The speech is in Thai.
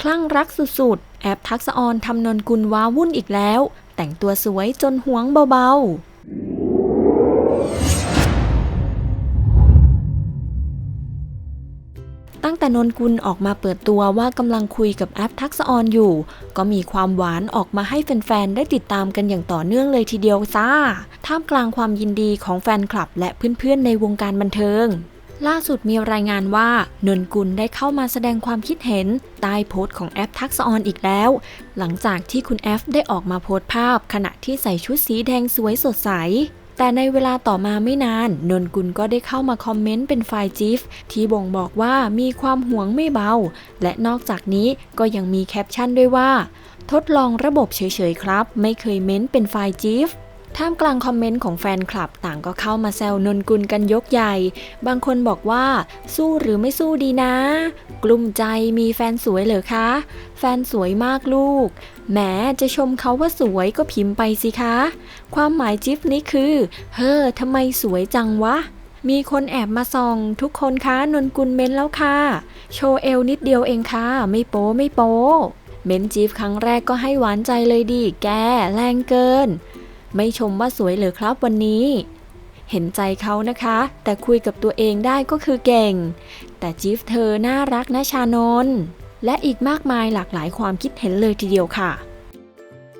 คลั่งรักสุดๆ แอปทักษออนทำนนกุลว้าวุ่นอีกแล้ว แต่งตัวสวยจนหวงเบาๆ ตั้งแต่นนกุลออกมาเปิดตัวว่ากำลังคุยกับแอปทักษออนอยู่ ก็มีความหวานออกมาให้แฟนๆ ได้ติดตามกันอย่างต่อเนื่องเลยทีเดียวจ้า ท่ามกลางความยินดีของแฟนคลับและเพื่อนๆ ในวงการบันเทิง ล่าสุดมีรายงานว่านนกุลได้เข้ามาแสดงความคิดเห็นใต้โพสต์ของแอปทักษออนอีกแล้ว หลังจากที่คุณแอฟได้ออกมาโพสต์ภาพ ขณะที่ใส่ชุดสีแดงสวยสดใส แต่ในเวลาต่อมาไม่นาน นนกุลก็ได้เข้ามาคอมเมนต์เป็นไฟล์จิฟที่บ่งบอกว่ามีความหวงไม่เบา และนอกจากนี้ก็ยังมีแคปชั่นด้วยว่า ทดลองระบบเฉยๆครับ ไม่เคยเม้นเป็นไฟล์จิฟ ท่ามกลางคอมเมนต์ของแฟนคลับต่างก็เข้ามาแซวนนกุลกันยกใหญ่ บางคนบอกว่า สู้หรือไม่สู้ดีนะ กลุ่มใจมีแฟนสวยเหรอคะ แฟนสวยมากลูก แหมจะชมเขาว่าสวยก็พิมพ์ไปสิคะ ความหมายจิ๊บนี้คือ เฮ้อทำไมสวยจังวะมีคนแอบมาส่อง ทุกคนคะนนกุลเม้นแล้วค่ะ โชว์เอวนิดเดียวเองค่ะ ไม่โป๊ไม่โป๊เม้นจีฟครั้งแรกก็ให้หวานใจเลยดิแกแรงเกิน ไม่ชมว่าสวยเหรอครับวันนี้ เห็นใจเขานะคะ แต่คุยกับตัวเองได้ก็คือเก่ง แต่จีฟเธอน่ารักนะชานนและอีกมากมายหลากหลายความคิดเห็นเลยทีเดียวค่ะ